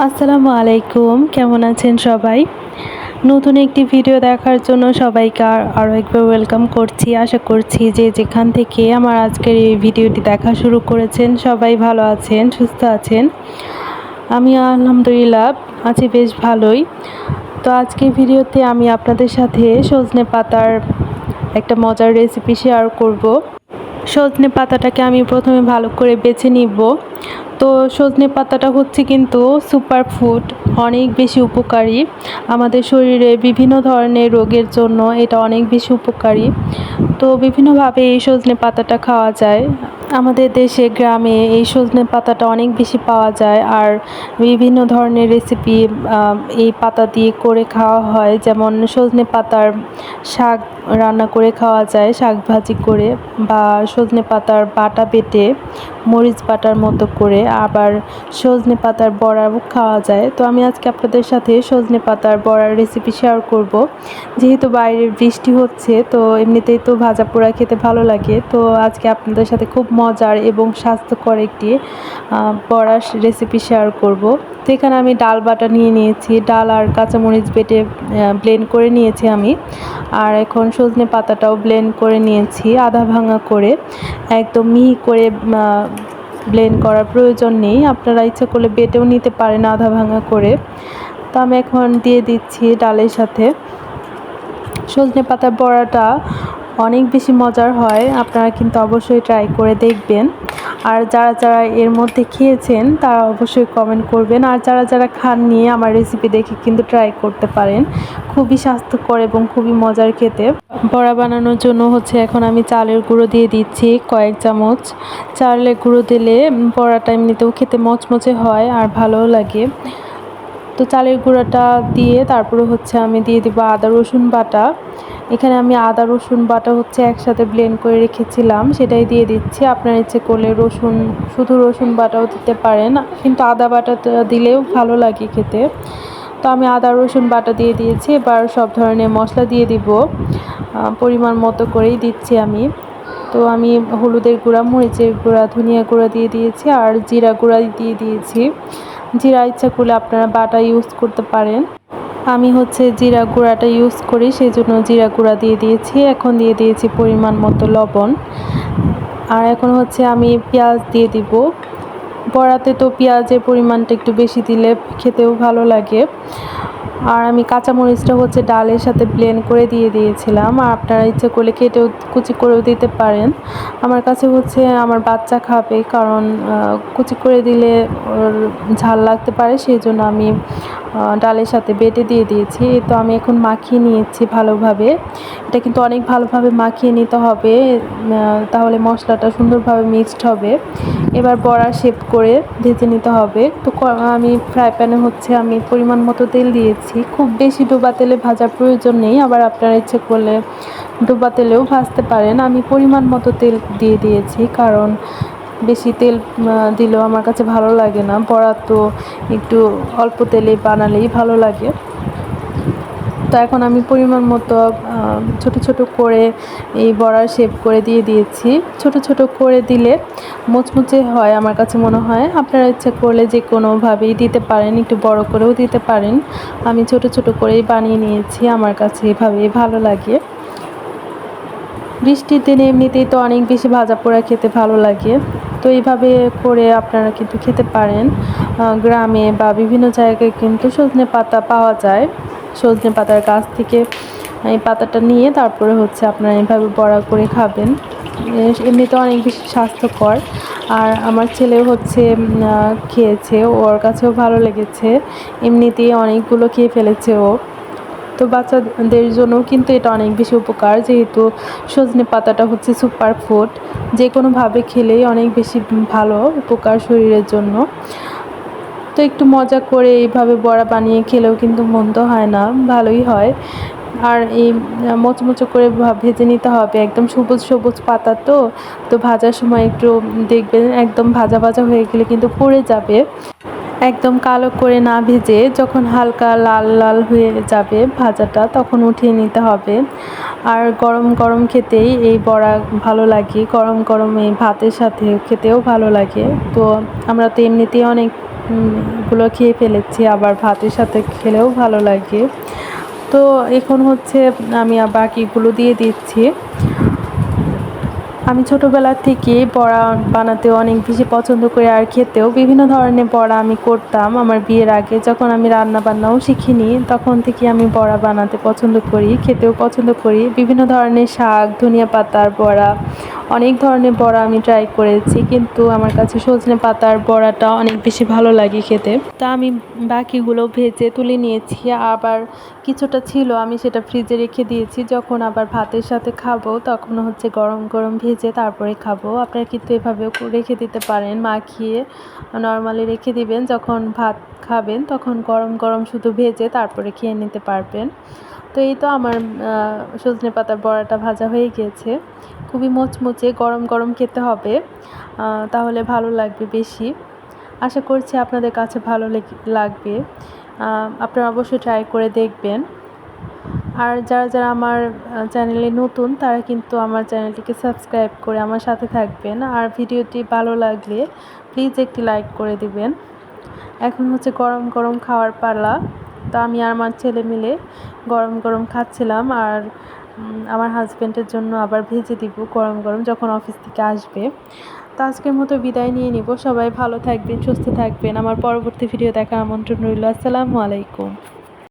আসসালামু আলাইকুম। কেমন আছেন সবাই? নতুন একটি ভিডিও দেখার জন্য সবাইকে আর- আরও একবার ওয়েলকাম করছি। আশা করছি যে যেখান থেকে আমার আজকের এই ভিডিওটি দেখা শুরু করেছেন, সবাই ভালো আছেন, সুস্থ আছেন। আমি আলহামদুলিল্লাহ আছি বেশ ভালোই। তো আজকে ভিডিওতে আমি আপনাদের সাথে সজনে পাতার একটা মজার রেসিপি শেয়ার করব। সজনে পাতাটাকে আমি প্রথমে ভালো করে বেছে নিব। তো সজনে পাতাটা হচ্ছে কিন্তু সুপার ফুড অনেক বেশি উপকারী। আমাদের শরীরে বিভিন্ন ধরনের রোগের জন্য এটা অনেক বেশি উপকারী। তো বিভিন্নভাবে এই সজনে পাতাটা খাওয়া যায়। আমাদের দেশে, গ্রামে এই সজনে পাতাটা অনেক বেশি পাওয়া যায়। আর বিভিন্ন ধরনের রেসিপি এই পাতা দিয়ে করে খাওয়া হয়। যেমন সজনে পাতার শাক রান্না করে খাওয়া যায়, শাক ভাজি করে বা সজনে পাতার বাটা বেটে মরিচ বাটার মতো করে আবার সজনে পাতার বড়াও খাওয়া যায়। তো আমি আজকে আপনাদের সাথে সজনে পাতার বড়ার রেসিপি শেয়ার করব। যেহেতু বাইরের বৃষ্টি হচ্ছে, তো এমনিতেই তো ভাজা পোড়া খেতে ভালো লাগে। তো আজকে আপনাদের সাথে খুব মজার এবং স্বাস্থ্যকর একটি বড়ার রেসিপি শেয়ার করব। তো এখানে আমি ডাল বাটা নিয়ে নিয়েছি, ডাল আর কাঁচামরিচ বেটে ব্লেন্ড করে নিয়েছি আমি। আর এখন সজনে পাতাটাও ব্লেন্ড করে নিয়েছি, আধা ভাঙা করে। একদম মিহি করে ব্লেন্ড করার প্রয়োজন নেই। আপনারা ইচ্ছা করলে বেটেও নিতে পারেন আধা ভাঙা করে। তো আমি এখন দিয়ে দিচ্ছি ডালের সাথে। সজনে পাতার বড়াটা অনেক বেশি মজার হয়, আপনারা কিন্তু অবশ্যই ট্রাই করে দেখবেন। আর যারা যারা এর মধ্যে খেয়েছেন, তারা অবশ্যই কমেন্ট করবেন। আর যারা যারা খান নিয়ে আমার রেসিপি দেখে কিন্তু ট্রাই করতে পারেন। খুবই স্বাস্থ্যকর এবং খুবই মজার খেতে। বড়া বানানোর জন্য হচ্ছে এখন আমি চালের গুঁড়ো দিয়ে দিচ্ছি কয়েক চামচ। চালের গুঁড়ো দিলে বড়াটা এমনিতেও খেতে মচমচে হয় আর ভালোও লাগে। তো চালের গুঁড়াটা দিয়ে তারপরে হচ্ছে আমি দিয়ে দিব আদা, রসুন বাটা। এখানে আমি আদা, রসুন, বাটা হচ্ছে একসাথে ব্লেন্ড করে রেখেছিলাম, সেটাই দিয়ে দিচ্ছি। আপনার ইচ্ছে করলে রসুন, শুধু রসুন বাটাও দিতে পারেন, কিন্তু আদা বাটাটা দিলেও ভালো লাগে খেতে। তো আমি আদা, রসুন, বাটা দিয়ে দিয়েছি, এবার সব ধরনের মশলা দিয়ে দিব। পরিমাণ মতো করেই দিচ্ছি আমি। তো আমি হলুদের গুঁড়া, মরিচের গুঁড়া, ধনিয়া গুঁড়া দিয়ে দিয়েছি, আর জিরা গুঁড়া দিয়ে দিয়েছি। জিরা ইচ্ছা করলে আপনারা বাটা ইউজ করতে পারেন। আমি হচ্ছে জিরা গুঁড়াটা ইউজ করি সেই জন্য জিরা গুঁড়া দিয়ে দিয়েছি। এখন দিয়ে দিয়েছি পরিমাণ মতো লবণ। আর এখন হচ্ছে আমি পেঁয়াজ দিয়ে দিব। বড়াতে তো পেঁয়াজের পরিমাণটা একটু বেশি দিলে খেতেও ভালো লাগে। আর আমি কাঁচামরিচটা হচ্ছে ডালের সাথে ব্লেন্ড করে দিয়ে দিয়েছিলাম। আর আপনারা ইচ্ছে করলে কেটেও কুচি করেও দিতে পারেন। আমার কাছে হচ্ছে আমার বাচ্চা খাবে, কারণ কুচি করে দিলে ওর ঝাল লাগতে পারে, সেই জন্য আমি ডালের সাথে বেটে দিয়ে দিয়েছি। তো আমি এখন মাখিয়ে নিয়েছি ভালোভাবে। এটা কিন্তু অনেক ভালোভাবে মাখিয়ে নিতে হবে। তাহলে মশলাটা সুন্দরভাবে মিক্সড হবে। এবার বড়া শেপ করে ভেজে নিতে হবে। তো আমি ফ্রাই প্যানে হচ্ছে আমি পরিমাণ মতো তেল দিয়েছি। খুব বেশি ডোবা তেলে ভাজার প্রয়োজন নেই। আবার আপনারা ইচ্ছে করলে ডোবা তেলেও ভাজতে পারেন। আমি পরিমাণ মতো তেল দিয়ে দিয়েছি। কারণ বেশি তেল দিলেও আমার কাছে ভালো লাগে না। বড়া তো একটু অল্প তেলে বানালেই ভালো লাগে। তো এখন আমি পরিমাণ মতো ছোট ছোট করে এই বড়ার শেপ করে দিয়ে দিয়েছি। ছোট ছোট করে দিলে মুচমুচে হয় আমার কাছে মনে হয়। আপনারা ইচ্ছা করলে যে কোনোভাবেই দিতে পারেন, একটু বড় করেও দিতে পারেন। আমি ছোট ছোট করেই বানিয়ে নিয়েছি। আমার কাছে এভাবেই ভালো লাগে। বৃষ্টির দিনে এমনিতেই তো অনেক বেশি ভাজা পোড়া খেতে ভালো লাগে। তো এইভাবে করে আপনারা কিন্তু খেতে পারেন। গ্রামে বা বিভিন্ন জায়গায় কিন্তু সজনে পাতা পাওয়া যায়। সজনে পাতার গাছ থেকে এই পাতাটা নিয়ে তারপরে হচ্ছে আপনারা এইভাবে বড়া করে খাবেন। এমনিতে অনেক বেশি স্বাস্থ্যকর। আর আমার ছেলে হচ্ছে খেয়েছে, ওর কাছেও ভালো লেগেছে। এমনিতেই অনেকগুলো খেয়ে ফেলেছে ও। তো বাচ্চাদের জন্য কিন্তু এটা অনেক বেশি উপকার, যেহেতু সজনে পাতাটা হচ্ছে সুপার ফুড। যে কোনোভাবে খেলেই অনেক বেশি ভালো উপকার শরীরের জন্য। তো একটু মজা করে এইভাবে বড়া বানিয়ে খেলেও কিন্তু মন্দ হয় না, ভালোই হয়। আর এই মোচমোচো করে ভেজে নিতে হবে, একদম সবুজ সবুজ পাতা তো তো ভাজার সময় একটু দেখবেন একদম ভাজা ভাজা হয়ে গেলে কিন্তু পড়ে যাবে। একদম কালো করে না ভেজে যখন হালকা লাল লাল হয়ে যাবে ভাজাটা, তখন উঠিয়ে নিতে হবে। আর গরম গরম খেতেই এই বড়া ভালো লাগে। গরম গরম এই ভাতের সাথে খেতেও ভালো লাগে। তো আমরা তো এমনিতেই অনেকগুলো খেয়ে ফেলেছি, আবার ভাতের সাথে খেলেও ভালো লাগে। তো এখন হচ্ছে আমি বাকিগুলো দিয়ে দিচ্ছি। আমি ছোটোবেলার থেকে বড়া বানাতে অনেক বেশি পছন্দ করি আর খেতেও বিভিন্ন ধরনের বড়া আমি করতাম। আমার বিয়ের আগে যখন আমি রান্না বান্নাও শিখিনি, তখন থেকে আমি বড়া বানাতে পছন্দ করি, খেতেও পছন্দ করি। বিভিন্ন ধরনের শাক, ধনিয়া পাতার বড়া অনেক ধরনের বড়া আমি ট্রাই করেছি, কিন্তু আমার কাছে সজনে পাতার বড়াটা অনেক বেশি ভালো লাগে খেতে। তা আমি বাকিগুলো ভেজে তুলে নিয়েছি, আবার কিছুটা ছিল আমি সেটা ফ্রিজে রেখে দিয়েছি, যখন আবার ভাতের সাথে খাব তখন হচ্ছে গরম গরম ভেজে তারপরে খাব। আপনারা কিন্তু এভাবেও রেখে দিতে পারেন, মাখিয়ে নর্মালি রেখে দিবেন, যখন ভাত খাবেন তখন গরম গরম শুধু ভেজে তারপরে খেয়ে নিতে পারবেন। তো এই তো আমার সজনে পাতার বড়াটা ভাজা হয়ে গিয়েছে খুবই মুচমুচে, গরম গরম খেতে হবে। তাহলে ভালো লাগবে বেশি। আশা করছি আপনাদের কাছে ভালো লেগে- লাগবে। আপনারা অবশ্যই ট্রাই করে দেখবেন। আর যারা যারা আমার চ্যানেলে নতুন, তারা কিন্তু আমার চ্যানেলটিকে সাবস্ক্রাইব করে আমার সাথে থাকবেন। আর ভিডিওটি ভালো লাগলে প্লিজ একটি লাইক করে দিবেন। এখন হচ্ছে গরম গরম খাওয়ার পালা। আমি আর আমার ছেলে মিলে গরম গরম খাচ্ছিলাম আর আমার হাজব্যান্ডের জন্য আবার ভেজে দিব গরম গরম যখন অফিস থেকে আসবে। তো আজকের মতো বিদায় নিয়ে নিব। সবাই ভালো থাকবেন, সুস্থ থাকবেন। আমার পরবর্তী ভিডিও দেখার আমন্ত্রণ রইল। আসসালামু আলাইকুম।